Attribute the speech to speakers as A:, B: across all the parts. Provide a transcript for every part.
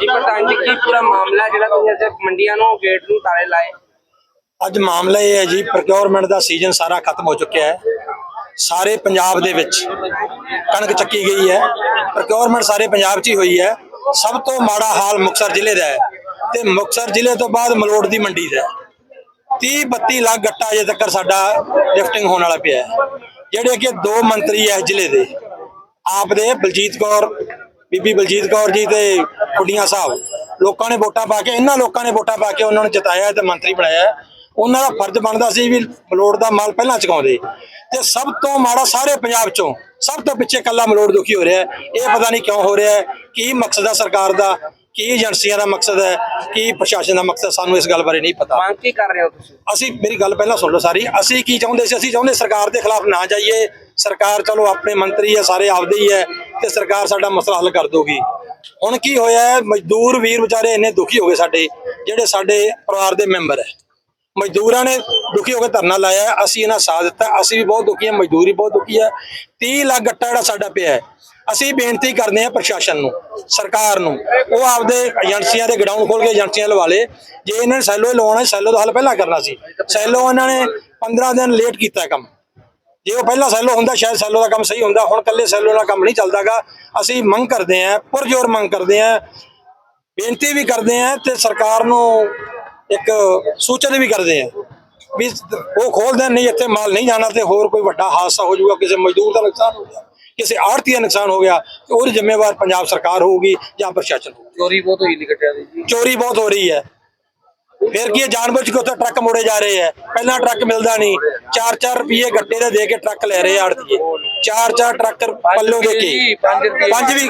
A: ਜੀ, ਪ੍ਰਧਾਨ ਜੀ, ਕੀ ਪੂਰਾ ਮਾਮਲਾ ਜਿਹੜਾ ਤੁਸੀਂ ਅੱਜ ਮੰਡੀਆਂ ਨੂੰ, ਗੇਟ ਨੂੰ ਤਾਲੇ ਲਾਏ?
B: ਅੱਜ ਮਾਮਲਾ ਇਹ ਹੈ ਜੀ ਪ੍ਰੋਕਿਉਰਮੈਂਟ ਦਾ ਸੀਜ਼ਨ ਸਾਰਾ ਖਤਮ ਹੋ ਚੁੱਕਿਆ ਹੈ। ਸਾਰੇ ਪੰਜਾਬ ਦੇ ਵਿੱਚ ਕਣਕ ਚੱਕੀ ਗਈ ਹੈ। ਪ੍ਰੋਕਿਉਰਮੈਂਟ ਸਾਰੇ ਪੰਜਾਬ 'ਚ ਹੀ ਹੋਈ ਹੈ। ਸਭ ਤੋਂ ਮਾੜਾ ਹਾਲ ਮੁਕਤਸਰ ਜ਼ਿਲ੍ਹੇ ਦਾ ਹੈ ਤੇ ਮੁਕਤਸਰ ਜ਼ਿਲ੍ਹੇ ਤੋਂ ਬਾਅਦ ਮਲੋਟ ਦੀ ਮੰਡੀ ਦਾ ਹੈ। 30 32 ਲੱਖ ਗੱਟਾ ਅਜੇ ਤੱਕ ਸਾਡਾ ਲਿਫਟਿੰਗ ਹੋਣ ਵਾਲਾ ਪਿਆ ਹੈ। ਜਿਹੜੇ ਕਿ ਦੋ ਮੰਤਰੀ ਹੈ ਜ਼ਿਲ੍ਹੇ ਦੇ, ਆਪ ਦੇ ਬਲਜੀਤ ਕੌਰ ਬੀਬੀ ਬਲਜੀਤ ਕੌਰ ਜੀ ਤੇ ਕੁੜੀਆਂ ਸਾਹਿਬ। ਲੋਕਾਂ ਨੇ ਵੋਟਾਂ ਪਾ ਕੇ ਇਹਨਾਂ ਲੋਕਾਂ ਨੇ ਵੋਟਾਂ ਪਾ ਕੇ ਉਹਨਾਂ ਨੂੰ ਜਿਤਾਇਆ ਤੇ ਮੰਤਰੀ ਬਣਾਇਆ। ਉਹਨਾਂ ਦਾ ਫਰਜ਼ ਬਣਦਾ ਸੀ ਵੀ ਮਲੋੜ ਦਾ ਮਾਲ ਪਹਿਲਾਂ ਚੁਕਾਉਂਦੇ। ਤੇ ਸਭ ਤੋਂ ਮਾੜਾ ਸਾਰੇ ਪੰਜਾਬ ਚੋਂ ਸਭ ਤੋਂ ਪਿੱਛੇ ਕੱਲਾ ਮਲੋੜ ਦੁਖੀ ਹੋ ਰਿਹਾ ਇਹ ਪਤਾ ਨਹੀਂ ਕਿਉਂ ਹੋ ਰਿਹਾ ਕੀ ਮਕਸਦ ਹੈ ਸਰਕਾਰ ਦਾ? ਕੀ ਏਜੰਸੀਆਂ ਦਾ ਮਕਸਦ ਹੈ? ਕੀ ਪ੍ਰਸ਼ਾਸਨ ਦਾ ਮਕਸਦ? ਸਾਨੂੰ ਇਸ ਗੱਲ ਬਾਰੇ ਨਹੀਂ ਪਤਾ।
A: ਮੰਗ ਕੀ ਕਰ ਰਹੇ ਹੋ ਤੁਸੀਂ?
B: ਅਸੀਂ ਮੇਰੀ ਗੱਲ ਪਹਿਲਾਂ ਸੁਣ ਲਓ ਸਾਰੀ। ਅਸੀਂ ਕੀ ਚਾਹੁੰਦੇ ਸੀ? ਅਸੀਂ ਚਾਹੁੰਦੇ ਸਰਕਾਰ ਦੇ ਖਿਲਾਫ ਨਾ ਜਾਈਏ। ਸਰਕਾਰ ਚਲੋ ਆਪਣੇ ਮੰਤਰੀ ਹੈ ਸਾਰੇ ਆਪਦੇ ਹੀ ਹੈ। ਤੇ ਸਰਕਾਰ ਸਾਡਾ ਮਸਲਾ ਹੱਲ ਕਰ ਦੋਗੀ ਹੁਣ ਕੀ ਹੋਇਆ ਮਜ਼ਦੂਰ ਵੀਰ ਵਿਚਾਰੇ ਇੰਨੇ ਦੁਖੀ ਹੋ ਗਏ ਸਾਡੇ, ਜਿਹੜੇ ਸਾਡੇ ਪਰਿਵਾਰ ਦੇ ਮੈਂਬਰ ਹੈ। ਮਜ਼ਦੂਰਾਂ ਨੇ ਦੁਖੀ ਹੋ ਕੇ ਧਰਨਾ ਲਾਇਆ ਅਸੀਂ ਇਹਨਾਂ ਸਾਥ ਦਿੱਤਾ। ਅਸੀਂ ਵੀ ਬਹੁਤ ਦੁਖੀ ਹਾਂ, ਮਜ਼ਦੂਰੀ ਬਹੁਤ ਦੁਖੀ ਹੈ। 30 ਲੱਖ ਗੱਟਾ ਜਿਹੜਾ ਸਾਡਾ ਪਿਆ ਹੈ, ਅਸੀਂ ਬੇਨਤੀ ਕਰਦੇ ਹਾਂ ਪ੍ਰਸ਼ਾਸਨ ਨੂੰ, ਸਰਕਾਰ ਨੂੰ, ਉਹ ਆਪਦੇ ਏਜੰਸੀਆਂ ਦੇ ਗਡਾਊਨ ਖੋਲ ਕੇ ਏਜੰਸੀਆਂ ਲਵਾ ਲੇ। ਜੇ ਇਹਨਾਂ ਨੇ ਸੈਲੋ ਲਵਾਉਣਾ, ਸੈਲੋ ਦਾ ਹੱਲ ਪਹਿਲਾਂ ਕਰਨਾ ਸੀ। ਸੈਲੋ ਇਹਨਾਂ ਨੇ 15 ਦਿਨ ਲੇਟ ਕੀਤਾ ਕੰਮ। ਜੇ ਉਹ ਪਹਿਲਾਂ ਸੈਲੋ ਹੁੰਦਾ ਸ਼ਾਇਦ ਸੈਲੋ ਦਾ ਕੰਮ ਸਹੀ ਹੁੰਦਾ ਹੁਣ ਕੱਲੇ ਸੈਲੋ ਨਾਲ ਕੰਮ ਨਹੀਂ ਚੱਲਦਾਗਾ। ਅਸੀਂ ਮੰਗ ਕਰਦੇ ਹਾਂ ਪੁਰਜੋਰ ਮੰਗ ਕਰਦੇ ਹਾਂ ਬੇਨਤੀ ਵੀ ਕਰਦੇ ਹਾਂ ਤੇ ਸਰਕਾਰ ਨੂੰ ਇੱਕ ਸੂਚਨ ਵੀ ਕਰਦੇ ਹਾਂ ਵੀ ਉਹ ਖੋਲ ਦੇਣ ਨਹੀਂ ਇੱਥੇ ਮਾਲ ਨਹੀਂ ਜਾਣਾ ਤੇ ਹੋਰ ਕੋਈ ਵੱਡਾ ਹਾਦਸਾ ਹੋ ਜਾਊਗਾ ਕਿਸੇ ਮਜ਼ਦੂਰ ਦਾ ਨੁਕਸਾਨ ਹੋ ਗਿਆ ਕਿਸੇ ਆੜਤੀ ਦਾ ਨੁਕਸਾਨ ਹੋ ਗਿਆ ਤੇ ਉਹਦੀ ਜ਼ਿੰਮੇਵਾਰ ਪੰਜਾਬ ਸਰਕਾਰ ਹੋਊਗੀ ਜਾਂ ਪ੍ਰਸ਼ਾਸਨ ਹੋਊਗਾ।
A: ਚੋਰੀ ਬਹੁਤ ਹੋਈ ਦੀ ਗੱਟਿਆਂ ਦੀ
B: ਚੋਰੀ ਬਹੁਤ ਹੋ ਰਹੀ ਹੈ। ਫਿਰ ਕੀ ਹੈ, ਜਾਣਬੁੱਝ ਕੇ ਉੱਥੇ ਟਰੱਕ ਮੋੜੇ ਜਾ ਰਹੇ ਹੈ। ਪਹਿਲਾਂ ਟਰੱਕ ਮਿਲਦਾ ਨਹੀਂ। 4-4 ਰੁਪਏ ਗੱਟੇ ਦੇ ਦੇ ਕੇ ਟਰੱਕ ਲੈ ਰਹੇ ਆੜਤੀਏ। 4-4 ਟਰੱਕ ਪੱਲੋਂ ਦੇ ਕੇ।
A: ਪੰਜ
B: ਵੀ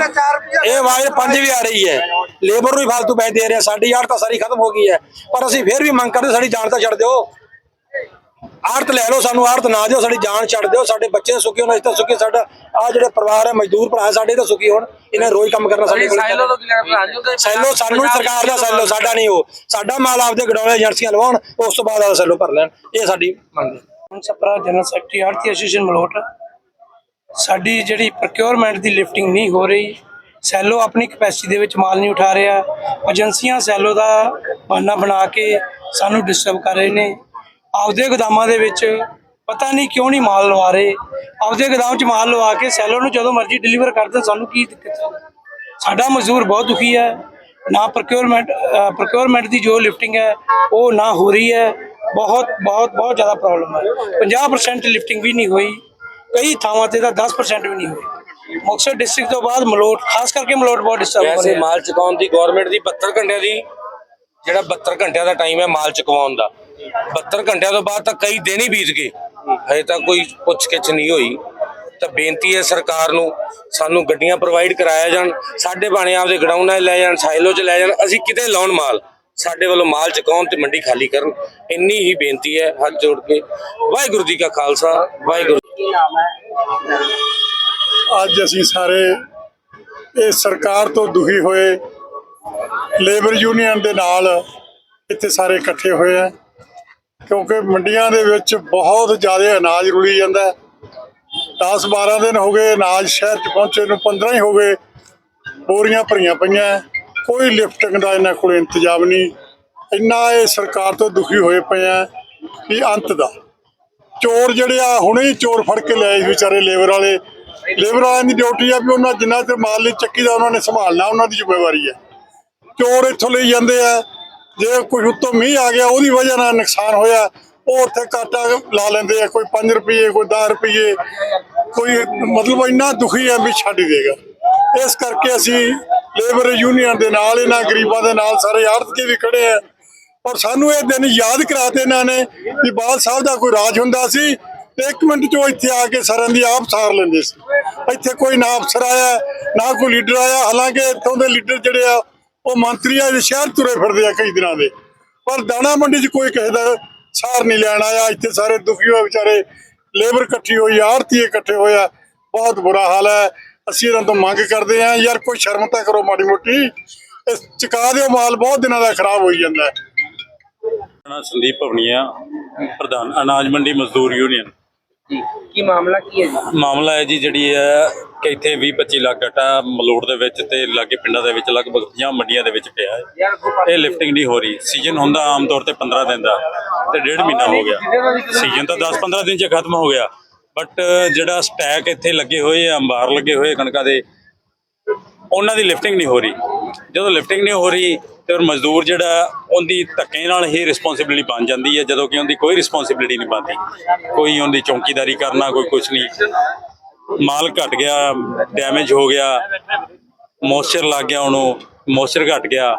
B: ਇਹ ਆਵਾਜ਼ ਪੰਜ ਵੀ ਆ ਰਹੀ ਹੈ। ਲੇਬਰ ਨੂੰ ਵੀ ਫालतू ਪੈਸੇ ਦੇ ਰਿਹਾ ਸਾਡੀ ਆੜ ਤਾਂ ਸਾਰੀ ਖਤਮ ਹੋ ਗਈ ਹੈ। ਪਰ ਅਸੀਂ ਫਿਰ ਵੀ ਮੰਗ ਕਰਦੇ ਸਾਡੀ ਜਾਨ ਤਾਂ ਛੱਡ ਦਿਓ। ਆੜਤ ਲੈ ਲਓ ਸਾਨੂੰ ਆੜਤ ਨਾ ਦਿਓ ਸਾਡੀ ਜਾਨ ਛੱਡ ਦਿਓ ਸਾਡੇ ਬੱਚੇ ਸੁਖੀ ਹੋਣ ਅਸੀਂ ਤਾਂ ਸੁਖੀ ਸਾਡਾ ਆ ਜਿਹੜੇ ਪਰਿਵਾਰ ਹੈ ਮਜ਼ਦੂਰ ਭਰਾ ਸਾਡੇ ਤਾਂ ਸੁਖੀ ਹੋਣ ਇਹਨਾਂ ਰੋਜ਼ ਕੰਮ ਕਰਨਾ ਸਾਡੇ ਕੋਲ।
A: ਸਾਈਲੋ ਤੋਂ ਕੀ ਲੈਣਾ ਪ੍ਰਧਾਨ ਜੀ ਉਹਦੇ
B: ਸੈਲੋ ਸਾਨੂੰ ਸਰਕਾਰ ਦਾ ਸੈਲੋ ਸਾਡਾ ਨਹੀਂ ਉਹ। ਸਾਡਾ ਮਾਲ ਆਪਦੇ ਗਡਾਉਣੇ ਏਜੰਸੀਆਂ ਲਵਾਉਣ ਉਸ ਤੋਂ ਬਾਅਦ ਆਦਾ ਸੈਲੋ ਭਰ ਲੈਣ ਇਹ ਸਾਡੀ ਮੰਗ ਹੈ।
C: ਹੁਣ ਸਪਰਾ ਜਨਰਲ ਸੈਕਟਰੀ ਆਰਤੀ ਐਸੋਸੀਏਸ਼ਨ ਮਲੋਟ ਸਾਡੀ ਜਿਹੜੀ ਪ੍ਰੋਕਿਉਰਮੈਂਟ ਦੀ ਲਿਫਟਿੰਗ ਨਹੀਂ ਹੋ ਰਹੀ ਸੈਲੋ ਆਪਣੀ ਕਪੈਸਿਟੀ ਦੇ ਵਿੱਚ ਮਾਲ ਨਹੀਂ ਉਠਾ ਰਿਹਾ ਏਜੰਸੀਆਂ ਸੈਲੋ ਦਾ ਬਹਾਨਾ ਬਣਾ ਕੇ ਸਾਨੂੰ ਡਿਸਟਰਬ ਕਰ ਰਹੇ ਨੇ। ਆਪਦੇ ਗੋਦਾਮਾਂ ਦੇ ਵਿੱਚ ਪਤਾ ਨਹੀਂ ਕਿਉਂ ਨਹੀਂ ਮਾਲ ਲਵਾ ਰਹੇ। ਆਪਦੇ ਗੋਦਾਮ 'ਚ ਮਾਲ ਲਵਾ ਕੇ ਸੈਲੋ ਨੂੰ ਜਦੋਂ ਮਰਜ਼ੀ ਡਿਲੀਵਰ ਕਰ ਦੇਣ ਸਾਨੂੰ ਕੀ ਦਿੱਕਤ ਹੈ? ਸਾਡਾ ਮਜ਼ਦੂਰ ਬਹੁਤ ਦੁਖੀ ਹੈ। ਨਾ ਪ੍ਰੋਕਿਉਰਮੈਂਟ ਪ੍ਰੋਕਿਉਰਮੈਂਟ ਦੀ ਜੋ ਲਿਫਟਿੰਗ ਹੈ ਉਹ ਨਾ ਹੋ ਰਹੀ ਹੈ। ਬਹੁਤ ਬਹੁਤ ਬਹੁਤ ਜ਼ਿਆਦਾ ਪ੍ਰੋਬਲਮ ਹੈ। 50% ਲਿਫਟਿੰਗ ਵੀ ਨਹੀਂ ਹੋਈ। ਕਈ ਥਾਵਾਂ ਤੇ ਤਾਂ 10% ਵੀ ਨਹੀਂ ਹੋਈ। ਮੁਕਤਸਰ ਡਿਸਟ੍ਰਿਕਟ ਤੋਂ ਬਾਅਦ ਮਲੋਟ ਖਾਸ ਕਰਕੇ ਮਲੋਟ ਬਹੁਤ ਡਿਸਟਰਬ ਹੋ ਰਿਹਾ
D: ਮਾਲ ਚੁਕਾਉਣ ਦੀ ਗਵਰਨਮੈਂਟ ਦੀ 72 ਘੰਟਿਆਂ ਦੀ ਜਿਹੜਾ 72 ਘੰਟਿਆਂ ਦਾ ਟਾਈਮ ਹੈ ਮਾਲ ਚੁਕਵਾਉਣ ਦਾ। 72 ਘੰਟਿਆਂ ਤੋਂ ਬਾਅਦ ਤਾਂ ਕਈ ਦਿਨ ਹੀ ਬੀਤ ਗਏ। ਹਜੇ ਤਾਂ ਕੋਈ ਪੁੱਛ ਗਿੱਛ ਨਹੀਂ ਹੋਈ। ਤਾਂ ਬੇਨਤੀ ਹੈ ਸਰਕਾਰ ਨੂੰ, ਸਾਨੂੰ ਗੱਡੀਆਂ ਪ੍ਰੋਵਾਈਡ ਕਰਾਇਆ ਜਾਣ, ਸਾਡੇ ਬਾਣੇ ਆਪਦੇ ਗਡਾਊਨਾਂ 'ਚ ਲੈ ਜਾਣ ਸਾਈਲੋ 'ਚ ਲੈ ਜਾਣ, ਅਸੀਂ ਕਿਤੇ ਲਾਉਣ ਮਾਲ। ਸਾਡੇ ਵੱਲੋਂ ਮਾਲ ਚੁਕਾਉਣ ਤੇ ਮੰਡੀ ਖਾਲੀ ਕਰਨ, ਇੰਨੀ ਹੀ ਬੇਨਤੀ ਹੈ ਹੱਥ ਜੋੜ ਕੇ। ਵਾਹਿਗੁਰੂ ਜੀ ਕਾ ਖਾਲਸਾ, ਵਾਹਿਗੁਰੂ
A: ਕੀ ਨਾਮ ਹੈ
E: ਅੱਜ ਅਸੀਂ ਸਾਰੇ ਇਹ ਸਰਕਾਰ ਤੋਂ ਦੁਖੀ ਹੋਏ ਲੇਬਰ ਯੂਨੀਅਨ ਦੇ ਨਾਲ ਇੱਥੇ ਸਾਰੇ ਇਕੱਠੇ ਹੋਏ ਆ। ਕਿਉਂਕਿ ਮੰਡੀਆਂ ਦੇ ਵਿੱਚ ਬਹੁਤ ਜ਼ਿਆਦਾ ਅਨਾਜ ਰੁਲੀ ਜਾਂਦਾ 10 12 ਦਿਨ ਹੋ ਗਏ ਅਨਾਜ ਸ਼ਹਿਰ ਚ ਪਹੁੰਚੇ ਨੂੰ 15 ਹੀ ਹੋ ਗਏ, ਬੋਰੀਆਂ ਭਰੀਆਂ ਪਈਆਂ ਕੋਈ ਲਿਫਟਿੰਗ ਦਾ ਇਹਨਾਂ ਕੋਲ ਇੰਤਜ਼ਾਮ ਨਹੀਂ। ਇੰਨਾ ਇਹ ਸਰਕਾਰ ਤੋਂ ਦੁਖੀ ਹੋਏ ਪਏ ਆ ਵੀ ਅੰਤ ਦਾ। ਚੋਰ ਜਿਹੜੇ ਆ, ਹੁਣੇ ਹੀ ਚੋਰ ਫੜ ਕੇ ਲਿਆਏ ਸੀ ਵਿਚਾਰੇ ਲੇਬਰ ਵਾਲੇ। ਲੇਬਰ ਵਾਲਿਆਂ ਦੀ ਡਿਊਟੀ ਆ ਵੀ ਉਹਨਾਂ ਜਿੰਨਾ ਚਿਰ ਮਾਲ ਨਹੀਂ ਚੱਕੀ ਦਾ ਉਹਨਾਂ ਨੇ ਸੰਭਾਲਣਾ, ਉਹਨਾਂ ਦੀ ਜ਼ਿੰਮੇਵਾਰੀ ਹੈ। ਚੋਰ ਇੱਥੋਂ ਲਈ ਜਾਂਦੇ ਆ। ਜੇ ਕੋਈ ਉੱਤੋਂ ਮੀਂਹ ਆ ਗਿਆ, ਉਹਦੀ ਵਜ੍ਹਾ ਨਾਲ ਨੁਕਸਾਨ ਹੋਇਆ। ਉਹ ਉੱਥੇ ਕਾਟਾ ਲਾ ਲੈਂਦੇ ਆ, ਕੋਈ 5 ਰੁਪਏ ਕੋਈ 10 ਰੁਪਏ ਕੋਈ ਮਤਲਬ ਇੰਨਾ ਦੁਖੀ ਆ ਵੀ ਛੱਡ ਦੇਗਾ। ਇਸ ਕਰਕੇ ਅਸੀਂ ਲੇਬਰ ਯੂਨੀਅਨ ਦੇ ਨਾਲ, ਇਹਨਾਂ ਗਰੀਬਾਂ ਦੇ ਨਾਲ ਸਾਰੇ ਆੜਤਕੇ ਵੀ ਖੜੇ ਆ। ਔਰ ਸਾਨੂੰ ਇਹ ਦਿਨ ਯਾਦ ਕਰਾਤੇ ਇਹਨਾਂ ਨੇ ਵੀ ਬਾਲ ਸਾਹਿਬ ਦਾ ਕੋਈ ਰਾਜ ਹੁੰਦਾ ਸੀ ਤੇ ਇੱਕ ਮਿੰਟ ਚੋਂ ਇੱਥੇ ਆ ਕੇ ਸਾਰਿਆਂ ਦੀ ਆਪ ਸਾਰ ਲੈਂਦੇ ਸੀ। ਇੱਥੇ ਕੋਈ ਨਾ ਅਫਸਰ ਆਇਆ, ਨਾ ਕੋਈ ਲੀਡਰ ਆਇਆ। ਹਾਲਾਂਕਿ ਇੱਥੋਂ ਦੇ ਲੀਡਰ ਜਿਹੜੇ ਆ ਉਹ ਮੰਤਰੀ ਆ ਸ਼ਹਿਰ ਤੁਰੇ ਫਿਰਦੇ ਆ ਕਈ ਦਿਨਾਂ ਦੇ। ਪਰ ਦਾਣਾ ਮੰਡੀ 'ਚ ਕੋਈ ਕਿਸੇ ਦਾ ਸਾਰ ਨਹੀਂ ਲੈਣ ਆਇਆ। ਇੱਥੇ ਸਾਰੇ ਦੁਖੀ ਹੋਏ ਵਿਚਾਰੇ। ਲੇਬਰ ਇਕੱਠੀ ਹੋਈ ਆੜਤੀ ਇਕੱਠੇ ਹੋਇਆ ਬਹੁਤ ਬੁਰਾ ਹਾਲ ਹੈ। ਅਸੀਂ ਇਹਨਾਂ ਤੋਂ ਮੰਗ ਕਰਦੇ ਆ ਯਾਰ ਕੋਈ ਸ਼ਰਮ ਤਾਂ ਕਰੋ ਮਾੜੀ ਮੋਟੀ। ਇਹ ਚੁਕਾ ਦਿਓ ਮਾਲ ਬਹੁਤ ਦਿਨਾਂ ਦਾ ਖਰਾਬ ਹੋਈ ਜਾਂਦਾ। ਹੈ
F: ਸੰਦੀਪ ਭਵਨੀਆ ਪ੍ਰਧਾਨ ਅਨਾਜ ਮੰਡੀ ਮਜ਼ਦੂਰ ਯੂਨੀਅਨ।
A: ਜੀ ਕੀ ਮਾਮਲਾ ਕੀ ਹੈ ਜੀ?
F: ਮਾਮਲਾ ਹੈ ਜੀ ਜਿਹੜੀ ਹੈ ਕਿ ਇੱਥੇ 20 25 ਲੱਖ ਗੱਟਾ ਮਲੋੜ ਦੇ ਵਿੱਚ ਤੇ ਲਾਗੇ ਪਿੰਡਾਂ ਦੇ ਵਿੱਚ ਲਗਭਗ 50 ਮੰਡੀਆਂ ਦੇ ਵਿੱਚ ਪਿਆ ਹੈ। ਇਹ ਲਿਫਟਿੰਗ ਨਹੀਂ ਹੋ ਰਹੀ। ਸੀਜ਼ਨ ਹੁੰਦਾ ਆਮ ਤੌਰ ਤੇ 15 ਦਿਨ ਦਾ ਤੇ ਡੇਢ ਮਹੀਨਾ ਹੋ ਗਿਆ। ਸੀਜ਼ਨ ਤਾਂ 10 15 ਦਿਨ ਚ ਖਤਮ ਹੋ ਗਿਆ। ਬਟ ਜਿਹੜਾ ਸਟੈਕ ਇੱਥੇ ਲੱਗੇ ਹੋਏ ਆ, ਅੰਬਾਰ ਲੱਗੇ ਹੋਏ ਕਣਕਾਂ ਦੇ, ਉਹਨਾਂ ਦੀ ਲਿਫਟਿੰਗ ਨਹੀਂ ਹੋ ਰਹੀ। ਜਦੋਂ ਲਿਫਟਿੰਗ ਨਹੀਂ ਹੋ ਰਹੀ ਤੇ ਉਹ ਮਜ਼ਦੂਰ ਜਿਹੜਾ ਉਹਦੀ ਧੱਕੇ ਨਾਲ ਹੀ ਰਿਸਪੌਂਸਿਬਿਲਿਟੀ ਬਣ ਜਾਂਦੀ ਹੈ, ਜਦੋਂ ਕਿ ਉਹਦੀ ਕੋਈ ਰਿਸਪੌਂਸਿਬਿਲਿਟੀ ਨਹੀਂ ਬਣਦੀ। ਕੋਈ ਉਹਦੀ ਚੌਕੀਦਾਰੀ ਕਰਨਾ, ਕੋਈ ਕੁਝ ਨਹੀਂ। ਮਾਲ ਘਟ ਗਿਆ ਡੈਮੇਜ ਹੋ ਗਿਆ ਮੋਇਸਚਰ ਲੱਗ ਗਿਆ ਉਹਨੂੰ ਮੋਇਸਚਰ ਘਟ ਗਿਆ।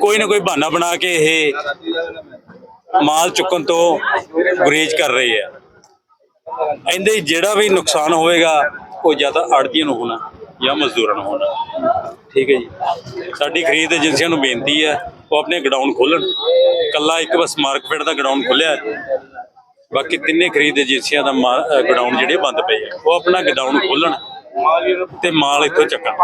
F: ਕੋਈ ਨਾ ਕੋਈ ਬਹਾਨਾ ਬਣਾ ਕੇ ਇਹ ਮਾਲ ਚੁੱਕਣ ਤੋਂ ਗੁਰੇਜ਼ ਕਰ ਰਹੇ ਆ ਇਹਦੇ ਜਿਹੜਾ ਵੀ ਨੁਕਸਾਨ ਹੋਵੇਗਾ, ਉਹ ਜ਼ਿਆਦਾ ਆੜਤੀਆਂ ਨੂੰ ਹੋਣਾ ਜਾਂ ਮਜ਼ਦੂਰਾਂ ਨੂੰ ਹੋਣਾ। ਠੀਕ ਹੈ ਜੀ। ਸਾਡੀ ਖਰੀਦ ਏਜੰਸੀਆਂ ਨੂੰ ਬੇਨਤੀ ਹੈ, ਉਹ ਆਪਣੇ ਗਡਾਊਨ ਖੋਲਣ ਕੱਲਾ ਇੱਕ ਬਸ ਮਾਰਕਫੈਟ ਦਾ ਗਡਾਊਨ ਖੋਲਿਆ ਬਾਕੀ ਤਿੰਨੇ ਖਰੀਦ ਏਜੰਸੀਆਂ ਦਾ ਗਡਾਊਨ ਜਿਹੜੇ ਬੰਦ ਪਏ ਆ, ਉਹ ਆਪਣਾ ਗਡਾਊਨ ਖੋਲਣ ਤੇ ਮਾਲ ਇੱਥੋਂ ਚੱਕਣ।